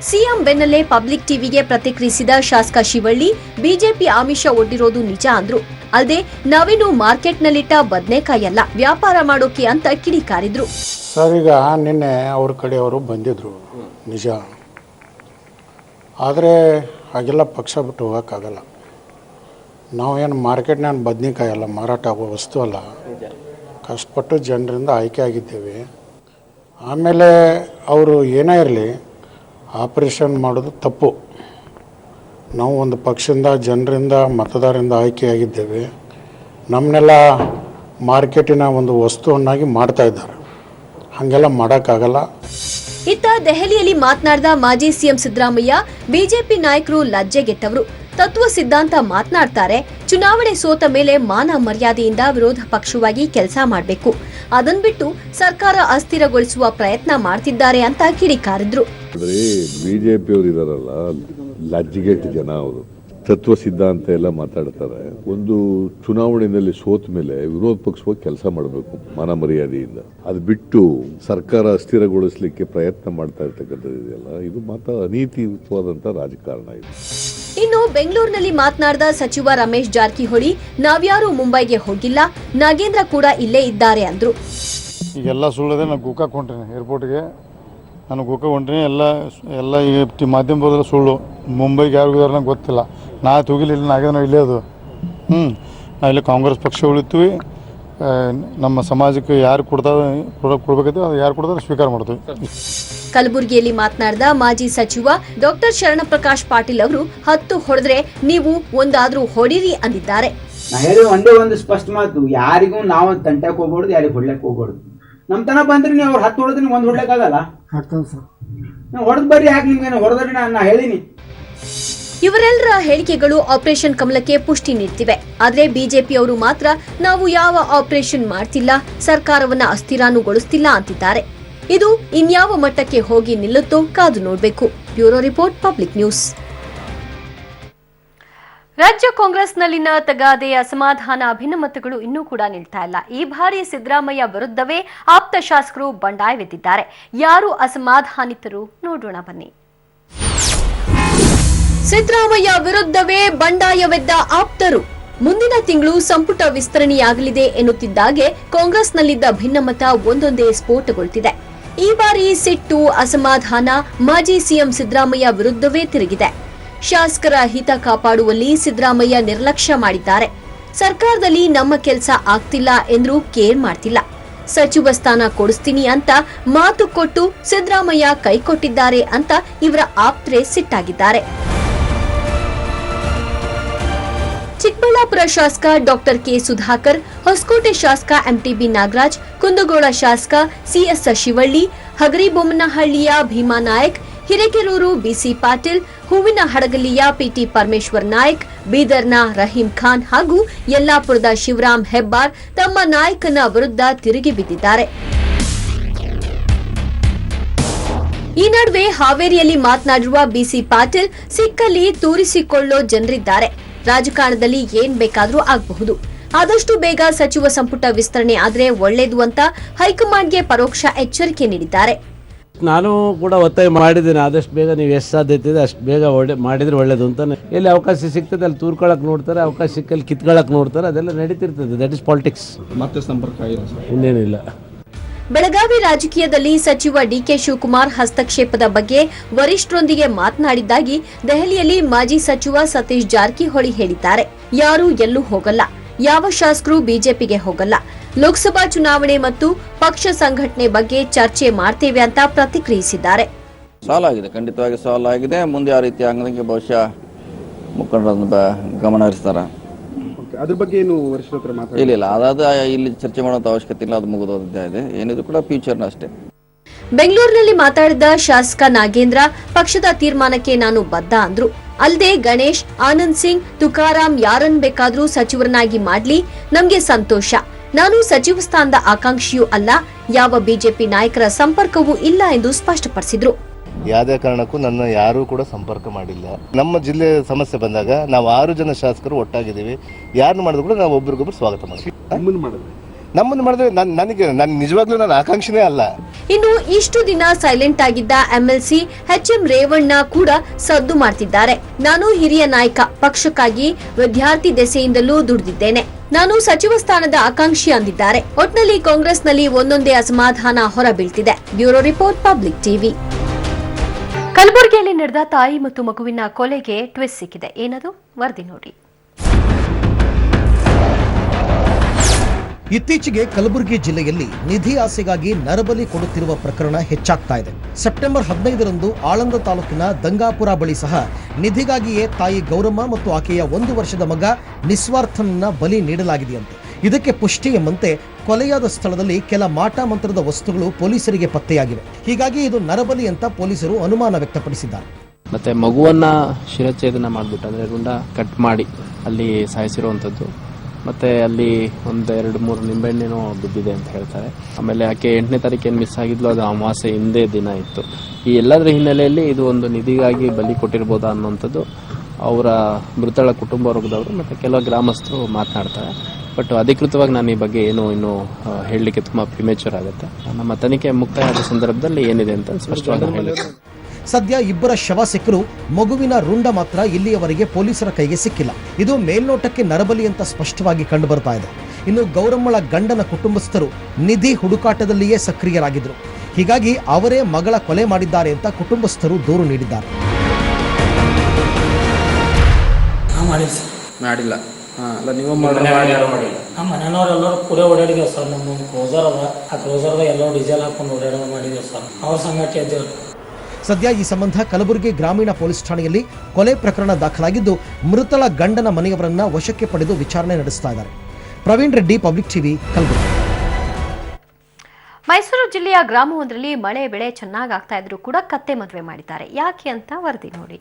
Speaker 1: ಸಿಎಂ ಬೆನ್ನಲ್ಲೇ ಪಬ್ಲಿಕ್ ಟಿವಿಗೆ ಪ್ರತಿಕ್ರಿಯಿಸಿದ ಶಾಸಕ ಶಿವಳ್ಳಿ, ಬಿಜೆಪಿ ಆಮಿಷ ಒಡ್ಡಿರೋದು ನಿಜ ಅಂದ್ರು. ಅಲ್ಲದೆ ನಾವೇನು ಮಾರ್ಕೆಟ್ನಲ್ಲಿಟ್ಟ ಬದನೆಕಾಯಿ ಅಲ್ಲ, ವ್ಯಾಪಾರ ಮಾಡೋಕೆ ಅಂತ ಕಿಡಿಕಾರಿದ್ರು
Speaker 9: ಸರ್, ಈಗ ನಿನ್ನೆ ಅವ್ರ ಕಡೆಯವರು ಬಂದಿದ್ರು, ನಿಜ. ಆದರೆ ಹಾಗೆಲ್ಲ ಪಕ್ಷ ಬಿಟ್ಟು ಹೋಗೋಕ್ಕಾಗಲ್ಲ. ನಾವೇನು ಮಾರ್ಕೆಟ್ನಾಗ ಬದನೆಕಾಯಿ ಅಲ್ಲ, ಮಾರಾಟ ಆಗೋ ವಸ್ತು ಅಲ್ಲ. ಕಷ್ಟಪಟ್ಟು ಜನರಿಂದ ಆಯ್ಕೆ ಆಗಿದ್ದೇವೆ. ಆಮೇಲೆ ಅವರು ಏನೇ ಇರಲಿ, ಆಪ್ರೇಷನ್ ಮಾಡೋದು ತಪ್ಪು. ನಾವು ಒಂದು ಪಕ್ಷದಿಂದ ಜನರಿಂದ ಮತದಾರರಿಂದ ಆಯ್ಕೆಯಾಗಿದ್ದೇವೆ. ನಮ್ಮನ್ನೆಲ್ಲ ಮಾರ್ಕೆಟಿನ ಒಂದು ವಸ್ತುವನ್ನಾಗಿ ಮಾಡ್ತಾ ಇದ್ದಾರೆ. ಹಾಗೆಲ್ಲ ಮಾಡೋಕ್ಕಾಗಲ್ಲ.
Speaker 1: ಇತ್ತ ದೆಹಲಿಯಲ್ಲಿ ಮಾತನಾಡಿದ ಮಾಜಿ ಸಿಎಂ ಸಿದ್ದರಾಮಯ್ಯ ಬಿಜೆಪಿ ನಾಯಕರು ಲಜ್ಜೆಗೆಟ್ಟವರು ತತ್ವ ಸಿದ್ಧಾಂತ ಮಾತನಾಡ್ತಾರೆ. ಚುನಾವಣೆ ಸೋತ ಮೇಲೆ ಮಾನ ಮರ್ಯಾದೆಯಿಂದ ವಿರೋಧ ಪಕ್ಷವಾಗಿ ಕೆಲಸ ಮಾಡಬೇಕು. ಅದನ್ ಬಿಟ್ಟು ಸರ್ಕಾರ ಅಸ್ಥಿರಗೊಳಿಸುವ ಪ್ರಯತ್ನ ಮಾಡ್ತಿದ್ದಾರೆ ಅಂತ ಕಿಡಿಕಾರಿದ್ರು.
Speaker 6: ಲಜ್ಜಿಗೆಟ್ಟು ಜನ ಅವರು. ತತ್ವ ಸಿದ್ಧಾಂತ ಎಲ್ಲ ಮಾತಾಡ್ತಾರೆ. ಒಂದು ಚುನಾವಣೆಯಲ್ಲಿ ಸೋತ ಮೇಲೆ ವಿರೋಧ ಪಕ್ಷವಾಗಿ ಕೆಲಸ ಮಾಡಬೇಕು ಮಾನ ಮರ್ಯಾದೆಯಿಂದ. ಅದು ಬಿಟ್ಟು ಸರ್ಕಾರ ಅಸ್ಥಿರಗೊಳಿಸಲಿಕ್ಕೆ ಪ್ರಯತ್ನ ಮಾಡ್ತಾ ಇರ್ತಕ್ಕಂಥದ್ದು ಇದೆಯಲ್ಲ ಇದು ಮಾತ್ರ ಅನೀತಿಯುತವಾದಂಥ ರಾಜಕಾರಣ ಇದು.
Speaker 1: ಇನ್ನು ಬೆಂಗಳೂರಿನಲ್ಲಿ ಮಾತನಾಡಿದ ಸಚಿವ ರಮೇಶ್ ಜಾರಕಿಹೊಳಿ ನಾವ್ಯಾರೂ ಮುಂಬೈಗೆ ಹೋಗಿಲ್ಲ ನಾಗೇಂದ್ರ ಕೂಡ ಇಲ್ಲೇ ಇದ್ದಾರೆ ಅಂದ್ರು.
Speaker 9: ಈಗೆಲ್ಲ ಸುಳ್ಳದೆ ನಾನು ಗೋಕಾಕ್ ಹೊಂಟೀನಿ ಏರ್ಪೋರ್ಟ್ಗೆ ನಾನು ಹೊಂಟೀನಿ ಎಲ್ಲ ಎಲ್ಲ ಈ ಟಿ- ಬರೋದ್ರೆ ಸುಳ್ಳು. ಮುಂಬೈಗೆ ಯಾರು ಹೋಗಿದಾರೆ ನಂಗೆ ಗೊತ್ತಿಲ್ಲ. ನಾ ತೂಗಿಲಿಲ್ಲ ನಾವು ಇಲ್ಲೇ ಅದು ಹ್ಞೂ ನಾ ಇಲ್ಲಿ ಕಾಂಗ್ರೆಸ್ ಪಕ್ಷ ಉಳಿತೀವಿ. ಆ, ನಮ್ಮ ಸಮಾಜಕ್ಕೆ ಯಾರು ಕೊಡ್ತಾರೆ ಕೊಡ್ಬೇಕೈತೆ ಅದು ಯಾರು ಕೊಡ್ತಾರೆ ಸ್ವೀಕಾರ ಮಾಡ್ತೀವಿ.
Speaker 1: ಕಲಬುರಗಿಯಲ್ಲಿ ಮಾತನಾಡಿದ ಮಾಜಿ ಸಚಿವ ಡಾಕ್ಟರ್ ಶರಣಪ್ರಕಾಶ್ ಪಾಟೀಲ್ ಅವರು ಹತ್ತು ಹೊಡೆದ್ರೆ ನೀವು ಒಂದಾದ್ರೂ ಹೊಡಿರಿ ಅಂದಿದ್ದಾರೆ.
Speaker 10: ನಾ ಹೇಳಿ ಒಂದೇ ಒಂದು ಸ್ಪಷ್ಟ ಮಾತು ಯಾರಿಗೂ ನಾವು ತಂಟಕ್ಕೆ ಹೋಗ್ಬಾರ್ದು ಯಾರಿಗೂ ಹೊಡ್ಲಕ್ಕೆ ಹೋಗ್ಬಾರ್ದು. ನಮ್ ತನ ಬಂದ್ರಿ ನೀವು ಅವ್ರು ಹತ್ತು ಹೊಡೆದ್ರೆ ನೀವು ಒಂದು ಹೊಡ್ಲಕ್ಕಾಗಲ್ಲ? ನಾವು ಹೊಡೆದ್ ಬರ್ರಿ ಯಾಕೆ ನಿಮ್ಗೆ ಹೊಡೆದ್ರಿ ನಾನು ನಾ ಹೇಳಿನಿ.
Speaker 1: ಇವರೆಲ್ಲರ ಹೇಳಿಕೆಗಳು ಆಪರೇಷನ್ ಕಮಲಕ್ಕೆ ಪುಷ್ಟಿ ನೀಡ್ತಿವೆ. ಆದ್ರೆ ಬಿಜೆಪಿಯವರು ಮಾತ್ರ ನಾವು ಯಾವ ಆಪರೇಷನ್ ಮಾಡ್ತಿಲ್ಲ ಸರ್ಕಾರವನ್ನ ಅಸ್ಥಿರಾನುಗೊಳಿಸ್ತಿಲ್ಲ ಅಂತಿದ್ದಾರೆ. ಇದು ಇನ್ಯಾವ ಮಟ್ಟಕ್ಕೆ ಹೋಗಿ ನಿಲ್ಲುತ್ತೋ ಕಾದು ನೋಡಬೇಕು. Bureau report public news. ರಾಜ್ಯ ಕಾಂಗ್ರೆಸ್ನಲ್ಲಿನ ತಗಾದೆಯ ಅಸಮಾಧಾನ ಅಭಿನಮತಗಳು ಇನ್ನೂ ಕೂಡ ನಿಲ್ತಾ ಇಲ್ಲ. ಈ ಬಾರಿ ಸಿದ್ದರಾಮಯ್ಯ ವಿರುದ್ಧವೇ ಆಪ್ತ ಶಾಸಕರು ಬಂಡಾಯವೆದ್ದಿದ್ದಾರೆ ಯಾರು ಅಸಮಾಧಾನಿತರು ನೋಡೋಣ ಬನ್ನಿ. ಸಿದ್ದರಾಮಯ್ಯ ವಿರುದ್ಧವೇ ಬಂಡಾಯವೆದ್ದ ಆಪ್ತರು. ಮುಂದಿನ ತಿಂಗಳು ಸಂಪುಟ ವಿಸ್ತರಣೆಯಾಗಲಿದೆ ಎನ್ನುತ್ತಿದ್ದಾಗೆ ಕಾಂಗ್ರೆಸ್ನಲ್ಲಿದ್ದ ಭಿನ್ನಮತ ಒಂದೊಂದೇ ಸ್ಫೋಟಗೊಳ್ತಿದೆ. ಈ ಬಾರಿ ಸಿಟ್ಟು, ಅಸಮಾಧಾನ, ಮಾಜಿ ಸಿಎಂ ಸಿದ್ದರಾಮಯ್ಯ ವಿರುದ್ಧವೇ ತಿರುಗಿದೆ. ಶಾಸಕರ ಹಿತ ಕಾಪಾಡುವಲ್ಲಿ ಸಿದ್ದರಾಮಯ್ಯ ನಿರ್ಲಕ್ಷ್ಯ ಮಾಡಿದ್ದಾರೆ. ಸರ್ಕಾರದಲ್ಲಿ ನಮ್ಮ ಕೆಲಸ ಆಗ್ತಿಲ್ಲ ಎಂದರೂ ಕೇರ್ ಮಾಡ್ತಿಲ್ಲ. ಸಚಿವ ಸ್ಥಾನ ಕೊಡಿಸ್ತೀನಿ ಅಂತ ಮಾತು ಕೊಟ್ಟು ಸಿದ್ದರಾಮಯ್ಯ ಕೈಕೊಟ್ಟಿದ್ದಾರೆ ಅಂತ ಇವರ ಆಪ್ತ್ರೆ ಸಿಟ್ಟಾಗಿದ್ದಾರೆ. ಚಿಕ್ಕಬಳ್ಳಾಪುರ ಶಾಸಕ ಡಾಕ್ಟರ್ ಕೆ ಸುಧಾಕರ್, ಹೊಸಕೋಟೆ ಶಾಸಕ ಎಂಟಿಬಿ ನಾಗರಾಜ್, ಕುಂದಗೋಳ ಶಾಸಕ ಸಿಎಸ್ ಶಿವಳ್ಳಿ ಹಗರಿಬೊಮ್ಮನಹಳ್ಳಿಯ ಭೀಮಾ ನಾಯಕ್, ಹಿರೇಕೆರೂರು ಬಿಸಿ ಪಾಟೀಲ್ ಹೂವಿನ ಹಡಗಲಿಯ ಪಿಟಿ ಪರಮೇಶ್ವರ್ ನಾಯಕ್, ಬೀದರ್ನ ರಹೀಂ ಖಾನ್ ಹಾಗೂ ಯಲ್ಲಾಪುರದ ಶಿವರಾಮ್ ಹೆಬ್ಬಾರ್ ತಮ್ಮ ನಾಯಕನ ವಿರುದ್ಧ ತಿರುಗಿ ಬಿದ್ದಿದ್ದಾರೆ. ಈ ನಡುವೆ ಹಾವೇರಿಯಲ್ಲಿ ಮಾತನಾಡಿರುವ ಬಿಸಿ ಪಾಟೀಲ್, ಸಿಕ್ಕಲ್ಲಿ ತೂರಿಸಿಕೊಳ್ಳೋ ಜನರಿದ್ದಾರೆ. ರಾಜಕಾರಣದಲ್ಲಿ ಏನ್ ಬೇಕಾದರೂ ಆಗಬಹುದು. ಆದಷ್ಟು ಬೇಗ ಸಚಿವ ಸಂಪುಟ ವಿಸ್ತರಣೆ ಆದ್ರೆ ಒಳ್ಳೇದು ಅಂತ ಹೈಕಮಾಂಡ್ಗೆ ಪರೋಕ್ಷ ಎಚ್ಚರಿಕೆ ನೀಡಿದ್ದಾರೆ.
Speaker 2: ನಾನು ಕೂಡ ಒತ್ತಾಯ ಮಾಡಿದ್ದೀನಿ ಆದಷ್ಟು ಬೇಗ ನೀವು ಎಷ್ಟು ಸಾಧ್ಯತೆ ಇದೆ ಅಷ್ಟು ಬೇಗ ಒಳ್ಳೆ ಮಾಡಿದ್ರೆ ಒಳ್ಳೇದು ಅಂತ ಎಲ್ಲಿ ಅವಕಾಶ ಸಿಗ್ತದೆ ಅಲ್ಲಿ ತೂರ್ಕೊಳಕ್ಕೆ ನೋಡ್ತಾರೆ ಅವಕಾಶ ಸಿಕ್ಕಲ್ಲಿ ಕಿತ್ಕೊಳಕ್ಕೆ ನೋಡ್ತಾರೆ ಅದೆಲ್ಲ ನಡೀತಿರ್ತದೆ ದಟ್ ಇಸ್ ಪಾಲಿಟಿಕ್ಸ್
Speaker 5: ಮತ್ತೆ ಸಂಪರ್ಕ
Speaker 2: ಇನ್ನೇನಿಲ್ಲ.
Speaker 1: ಬೆಳಗಾವಿ ರಾಜಕೀಯದಲ್ಲಿ ಸಚಿವ ಡಿಕೆ ಶಿವಕುಮಾರ್ ಹಸ್ತಕ್ಷೇಪದ ಬಗ್ಗೆ ವರಿಷ್ಠರೊಂದಿಗೆ ಮಾತನಾಡಿದ್ದಾಗಿ ದೆಹಲಿಯಲ್ಲಿ ಮಾಜಿ ಸಚಿವ ಸತೀಶ್ ಜಾರಕಿಹೊಳಿ ಹೇಳಿದ್ದಾರೆ. ಯಾರೂ ಎಲ್ಲೂ ಹೋಗಲ್ಲ. ಯಾವ ಶಾಸಕರು ಬಿಜೆಪಿಗೆ ಹೋಗಲ್ಲ. ಲೋಕಸಭಾ ಚುನಾವಣೆ ಮತ್ತು ಪಕ್ಷ ಸಂಘಟನೆ ಬಗ್ಗೆ ಚರ್ಚೆ ಮಾಡ್ತೇವೆ ಅಂತ ಪ್ರತಿಕ್ರಿಯಿಸಿದ್ದಾರೆ.
Speaker 11: ಸಾಲಾಗಿದೆ ಆಗಿದೆ ಖಂಡಿತವಾಗಿ ಸಾಲಾಗಿದೆ. ಆಗಿದೆ ಮುಂದೆ ಯಾವ ರೀತಿ ಆಗದಂಗೆ ಬಹುಶಃ ಮುಖಂಡರನ್ನು ಗಮನ ಹರಿಸ್ತಾರೆ.
Speaker 5: ಅದ್ರ ಬಗ್ಗೆ ಏನು ವರಿಷ್ಠರ ಹತ್ರ ಮಾತಾಡಿ
Speaker 11: ಇಲ್ಲ ಇಲ್ಲ. ಅದಾದ ಇಲ್ಲಿ ಚರ್ಚೆ ಮಾಡುವಂತ ಅವಶ್ಯಕತೆ ಇಲ್ಲ. ಅದು ಮುಗಿದೋದಿದ್ದೇ ಇದೆ. ಏನಿದ್ರು ಕೂಡ ಫ್ಯೂಚರ್ನ ಅಷ್ಟೇ.
Speaker 1: ಬೆಂಗಳೂರಿನಲ್ಲಿ ಮಾತಾಡಿದ ಶಾಸಕ ನಾಗೇಂದ್ರ ಪಕ್ಷದ ತೀರ್ಮಾನಕ್ಕೆ ನಾನು ಬದ್ಧ ಅಂದ್ರು. ಅಲ್ಲದೆ ಗಣೇಶ್ ಆನಂದ್ ಸಿಂಗ್ ತುಕಾರಾಂ ಯಾರನ್ ಬೇಕಾದ್ರೂ ಸಚಿವರನ್ನಾಗಿ ಮಾಡ್ಲಿ. ನಮ್ಗೆ ಸಂತೋಷ. ನಾನು ಸಚಿವ ಸ್ಥಾನದ ಆಕಾಂಕ್ಷಿಯೂ ಅಲ್ಲ. ಯಾವ ಬಿಜೆಪಿ ನಾಯಕರ ಸಂಪರ್ಕವೂ ಇಲ್ಲ ಎಂದು ಸ್ಪಷ್ಟಪಡಿಸಿದ್ರು.
Speaker 9: ಯಾವುದೇ ಕಾರಣಕ್ಕೂ ನನ್ನ ಯಾರೂ ಕೂಡ ಸಂಪರ್ಕ ಮಾಡಿಲ್ಲ. ನಮ್ಮ ಜಿಲ್ಲೆ ಸಮಸ್ಯೆ ಬಂದಾಗ ನಾವು ಆರು ಜನ ಶಾಸಕರು ಒಟ್ಟಾಗಿದ್ದೀವಿ. ಯಾರನ್ನು ಮಾಡಿದ್ರು ಕೂಡ ನಾವು ಒಬ್ರಿಗೊಬ್ರು ಸ್ವಾಗತ ಮಾಡ್ತೀವಿ.
Speaker 5: ನಿಮ್ಮನ್ನು ಮಾಡಿದ್ರೆ
Speaker 9: ನಾನು ನನಗೆ ನಾನು ನಿಜವಾಗ್ಲೂ ನನ್ನ ಆಕಾಂಕ್ಷೆನೇ ಅಲ್ಲ.
Speaker 1: ಇನ್ನು ಇಷ್ಟು ದಿನ ಸೈಲೆಂಟ್ ಆಗಿದ್ದ ಎಂಎಲ್ಸಿ ಎಚ್ಎಂ ರೇವಣ್ಣ ಕೂಡ ಸದ್ದು ಮಾಡ್ತಿದ್ದಾರೆ. ನಾನು ಹಿರಿಯ ನಾಯಕ ಪಕ್ಷಕ್ಕಾಗಿ ವಿದ್ಯಾರ್ಥಿ ದೆಸೆಯಿಂದಲೂ ದುಡಿದಿದ್ದೇನೆ. ನಾನು ಸಚಿವ ಸ್ಥಾನದ ಆಕಾಂಕ್ಷಿ ಅಂದಿದ್ದಾರೆ. ಒಟ್ನಲ್ಲಿ ಕಾಂಗ್ರೆಸ್ನಲ್ಲಿ ಒಂದೊಂದೇ ಅಸಮಾಧಾನ ಹೊರಬೀಳ್ತಿದೆ. Bureau report public TV. ಕಲಬುರಗಿಯಲ್ಲಿ ನಡೆದ ತಾಯಿ ಮತ್ತು ಮಗುವಿನ ಕೊಲೆಗೆ ಟ್ವಿಸ್ಟ್ ಸಿಕ್ಕಿದೆ. ಏನದು? ವರದಿ ನೋಡಿ.
Speaker 12: ಇತ್ತೀಚೆಗೆ ಕಲಬುರಗಿ ಜಿಲ್ಲೆಯಲ್ಲಿ ನಿಧಿ ಆಸೆಗಾಗಿ ನರಬಲಿ ಕೊಡುತ್ತಿರುವ ಪ್ರಕರಣ ಹೆಚ್ಚಾಗ್ತಾ ಇದೆ. ಸೆಪ್ಟೆಂಬರ್ ಹದಿನೈದರಂದು ಆಳಂದ ತಾಲೂಕಿನ ದಂಗಾಪುರ ಬಳಿ ಸಹ ನಿಧಿಗಾಗಿಯೇ ತಾಯಿ ಗೌರಮ್ಮ ಮತ್ತು ಆಕೆಯ ಒಂದು ವರ್ಷದ ಮಗ ನಿಸ್ವಾರ್ಥನನ್ನ ಬಲಿ ನೀಡಲಾಗಿದೆಯಂತೆ. ಇದಕ್ಕೆ ಪುಷ್ಟಿ ಎಂಬಂತೆ ಕೊಲೆಯಾದ ಸ್ಥಳದಲ್ಲಿ ಕೆಲ ಮಾಟ ಮಂತ್ರದ ವಸ್ತುಗಳು ಪೊಲೀಸರಿಗೆ ಪತ್ತೆಯಾಗಿವೆ. ಹೀಗಾಗಿ ಇದು ನರಬಲಿ ಅಂತ ಪೊಲೀಸರು ಅನುಮಾನ ವ್ಯಕ್ತಪಡಿಸಿದ್ದಾರೆ.
Speaker 13: ಮತ್ತೆ ಮಗುವನ್ನ ಶಿರಚ್ಛೇದನ ಮಾಡಿಬಿಟ್ಟು, ಅಂದ್ರೆ ರುಂಡ ಕಟ್ ಮಾಡಿ ಅಲ್ಲಿ ಸಾಯಿಸಿರುವಂಥದ್ದು. ಮತ್ತೆ ಅಲ್ಲಿ ಒಂದು ಎರಡು ಮೂರು ನಿಂಬೆಹಣ್ಣೇನೋ ಬಿದ್ದಿದೆ ಅಂತ ಹೇಳ್ತಾರೆ. ಆಮೇಲೆ ಆಕೆ ಎಂಟನೇ ತಾರೀಕು ಏನು ಮಿಸ್ ಆಗಿದ್ಲು? ಅದು ಅಮಾವಾಸ್ಯೆ ಹಿಂದೆ ದಿನ ಇತ್ತು. ಈ ಎಲ್ಲದರ ಹಿನ್ನೆಲೆಯಲ್ಲಿ ಇದು ಒಂದು ನಿಧಿಗಾಗಿ ಬಲಿ ಕೊಟ್ಟಿರ್ಬೋದಾ ಅನ್ನೋಂಥದ್ದು ಅವರ ಮೃತಳ ಕುಟುಂಬ ವರ್ಗದವರು ಮತ್ತು ಕೆಲವು ಗ್ರಾಮಸ್ಥರು ಮಾತನಾಡ್ತಾರೆ. ಬಟ್ ಅಧಿಕೃತವಾಗಿ ನಾನು ಈ ಬಗ್ಗೆ ಏನು ಇನ್ನು ಹೇಳಲಿಕ್ಕೆ ತುಂಬ ಪ್ರಿಮೇಚರ್ ಆಗುತ್ತೆ. ನಮ್ಮ ತನಿಖೆ ಮುಕ್ತಾಯ ಆದ ಸಂದರ್ಭದಲ್ಲಿ ಏನಿದೆ ಅಂತ ಸ್ಪಷ್ಟವಾಗಿ ಹೇಳುತ್ತೆ
Speaker 12: ಸದ್ಯ ಇಬ್ಬರ ಶವ ಸಿಕ್ಕರೂ ಮಗುವಿನ ರುಂಡ ಮಾತ್ರ ಇಲ್ಲಿಯವರೆಗೆ ಪೊಲೀಸರ ಕೈಗೆ ಸಿಕ್ಕಿಲ್ಲ. ಇದು ಮೇಲ್ನೋಟಕ್ಕೆ ನರಬಲಿ ಅಂತ ಸ್ಪಷ್ಟವಾಗಿ ಕಂಡು ಬರ್ತಾ ಇದೆ. ಇನ್ನು ಗೌರಮ್ಮಳ ಗಂಡನ ಕುಟುಂಬಸ್ಥರು ನಿಧಿ ಹುಡುಕಾಟದಲ್ಲಿಯೇ ಸಕ್ರಿಯರಾಗಿದ್ರು ಹೀಗಾಗಿ ಅವರೇ ಮಗಳ ಕೊಲೆ ಮಾಡಿದ್ದಾರೆ ಅಂತ ಕುಟುಂಬಸ್ಥರು ದೂರು ನೀಡಿದ್ದಾರೆ.
Speaker 11: ಮಾಡಿಲ್ಲ ಅಲ್ಲ ನೀವು
Speaker 14: ನಮ್ಮ ಮನೆಯವ್ರೆಲ್ಲರೂ ಕೂಡ ಓಡಾಡಿದೇವೆ ಸರ್. ನಮ್ಮ ಕ್ರೋಸರ್ ಅದ. ಆ ಕ್ರೋಸರ್ದಾಗ ಎಲ್ಲರೂ ಡೀಸೆಲ್ ಹಾಕೊಂಡು ಓಡಾಡೋದು ಮಾಡಿದೇವೆ ಸರ್. ಅವ್ರ ಸಂಗತಿ ಇದ್ದೇವೆ
Speaker 12: ಸದ್ಯ ಈ ಸಂಬಂಧ ಕಲಬುರಗಿ ಗ್ರಾಮೀಣ ಪೊಲೀಸ್ ಠಾಣೆಯಲ್ಲಿ ಕೊಲೆ ಪ್ರಕರಣ ದಾಖಲಾಗಿದ್ದು ಮೃತಳ ಗಂಡನ ಮನೆಯವರನ್ನ ವಶಕ್ಕೆ ಪಡೆದು ವಿಚಾರಣೆ ನಡೆಸ್ತಾ ಇದ್ದಾರೆ. Praveen Reddy public TV Kalaburagi.
Speaker 1: Mysuru ಜಿಲ್ಲೆಯ ಗ್ರಾಮವೊಂದರಲ್ಲಿ ಮಳೆ ಬೆಳೆ ಚೆನ್ನಾಗಿ ಆಗ್ತಾ ಇದ್ರು ಕೂಡ ಕತ್ತೆ ಮದುವೆ ಮಾಡಿದ್ದಾರೆ. ಯಾಕೆ ಅಂತ ವರದಿ ನೋಡಿ.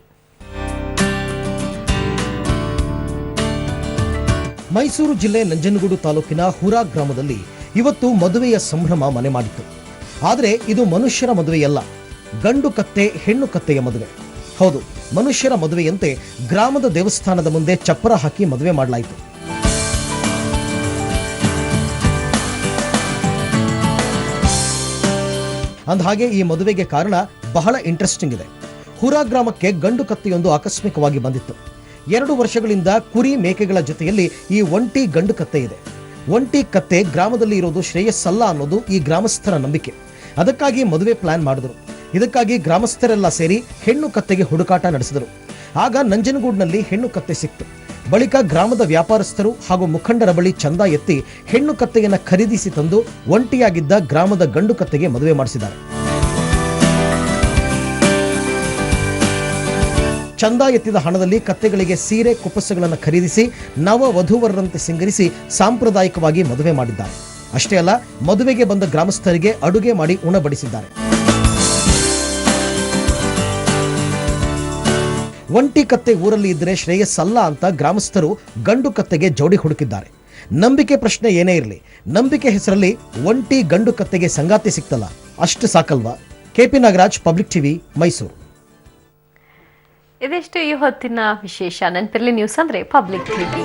Speaker 12: ಮೈಸೂರು ಜಿಲ್ಲೆ ನಂಜನಗೂಡು ತಾಲೂಕಿನ ಹುರಾ ಗ್ರಾಮದಲ್ಲಿ ಇವತ್ತು ಮದುವೆಯ ಸಂಭ್ರಮ ಮನೆ ಮಾಡಿತ್ತು. ಆದರೆ ಇದು ಮನುಷ್ಯರ ಮದುವೆಯಲ್ಲ. ಗಂಡು ಕತ್ತೆ, ಹೆಣ್ಣು ಕತ್ತೆಯ ಮದುವೆ. ಹೌದು, ಮನುಷ್ಯರ ಮದುವೆಯಂತೆ ಗ್ರಾಮದ ದೇವಸ್ಥಾನದ ಮುಂದೆ ಚಪ್ಪರ ಹಾಕಿ ಮದುವೆ ಮಾಡಲಾಯಿತು. ಅಂದಹಾಗೆ ಈ ಮದುವೆಗೆ ಕಾರಣ ಬಹಳ ಇಂಟ್ರೆಸ್ಟಿಂಗ್ ಇದೆ. ಹುರಾ ಗ್ರಾಮಕ್ಕೆ ಗಂಡು ಕತ್ತೆಯೊಂದು ಆಕಸ್ಮಿಕವಾಗಿ ಬಂದಿತ್ತು. ಎರಡು ವರ್ಷಗಳಿಂದ ಕುರಿ ಮೇಕೆಗಳ ಜೊತೆಯಲ್ಲಿ ಈ ಒಂಟಿ ಗಂಡು ಕತ್ತೆ ಇದೆ. ಒಂಟಿ ಕತ್ತೆ ಗ್ರಾಮದಲ್ಲಿ ಇರೋದು ಶ್ರೇಯಸ್ಸಲ್ಲ ಅನ್ನೋದು ಈ ಗ್ರಾಮಸ್ಥರ ನಂಬಿಕೆ. ಅದಕ್ಕಾಗಿ ಮದುವೆ ಪ್ಲಾನ್ ಮಾಡಿದ್ರು. ಇದಕ್ಕಾಗಿ ಗ್ರಾಮಸ್ಥರೆಲ್ಲ ಸೇರಿ ಹೆಣ್ಣು ಕತ್ತೆಗೆ ಹುಡುಕಾಟ ನಡೆಸಿದರು. ಆಗ ನಂಜನಗೂಡಿನಲ್ಲಿ ಹೆಣ್ಣು ಕತ್ತೆ ಸಿಕ್ತು. ಬಳಿಕ ಗ್ರಾಮದ ವ್ಯಾಪಾರಸ್ಥರು ಹಾಗೂ ಮುಖಂಡರ ಬಳಿ ಚಂದ ಎತ್ತಿ ಹೆಣ್ಣು ಕತ್ತೆಯನ್ನು ಖರೀದಿಸಿ ತಂದು ಒಂಟಿಯಾಗಿದ್ದ ಗ್ರಾಮದ ಗಂಡು ಕತ್ತೆಗೆ ಮದುವೆ ಮಾಡಿಸಿದ್ದಾರೆ. ಚಂದ ಎತ್ತಿದ ಹಣದಲ್ಲಿ ಕತ್ತೆಗಳಿಗೆ ಸೀರೆ ಕುಪ್ಪಸಗಳನ್ನು ಖರೀದಿಸಿ ನವ ವಧುವರರಂತೆ ಸಿಂಗರಿಸಿ ಸಾಂಪ್ರದಾಯಿಕವಾಗಿ ಮದುವೆ ಮಾಡಿದ್ದಾರೆ. ಅಷ್ಟೇ ಅಲ್ಲ, ಮದುವೆಗೆ ಬಂದ ಗ್ರಾಮಸ್ಥರಿಗೆ ಅಡುಗೆ ಮಾಡಿ ಉಣಬಡಿಸಿದ್ದಾರೆ. ಒಂಟಿ ಕತ್ತೆ ಊರಲ್ಲಿ ಇದ್ದರೆ ಶ್ರೇಯಸ್ಸಲ್ಲ ಅಂತ ಗ್ರಾಮಸ್ಥರು ಗಂಡು ಕತ್ತೆಗೆ ಜೋಡಿ ಹುಡುಕಿದ್ದಾರೆ. ನಂಬಿಕೆ ಪ್ರಶ್ನೆ ಏನೇ ಇರಲಿ, ನಂಬಿಕೆ ಹೆಸರಲ್ಲಿ ಒಂಟಿ ಗಂಡು ಕತ್ತೆಗೆ ಸಂಗಾತಿ ಸಿಕ್ತಲ್ಲ, ಅಷ್ಟು ಸಾಕಲ್ವಾ? KP Nagaraj, public TV, Mysuru.
Speaker 1: ಇದಿಷ್ಟು ಈ ಹೊತ್ತಿನ ವಿಶೇಷ. ನೆನಪಿರಲಿ ನ್ಯೂಸ್ ಅಂದ್ರೆ ಪಬ್ಲಿಕ್ ಟಿವಿ.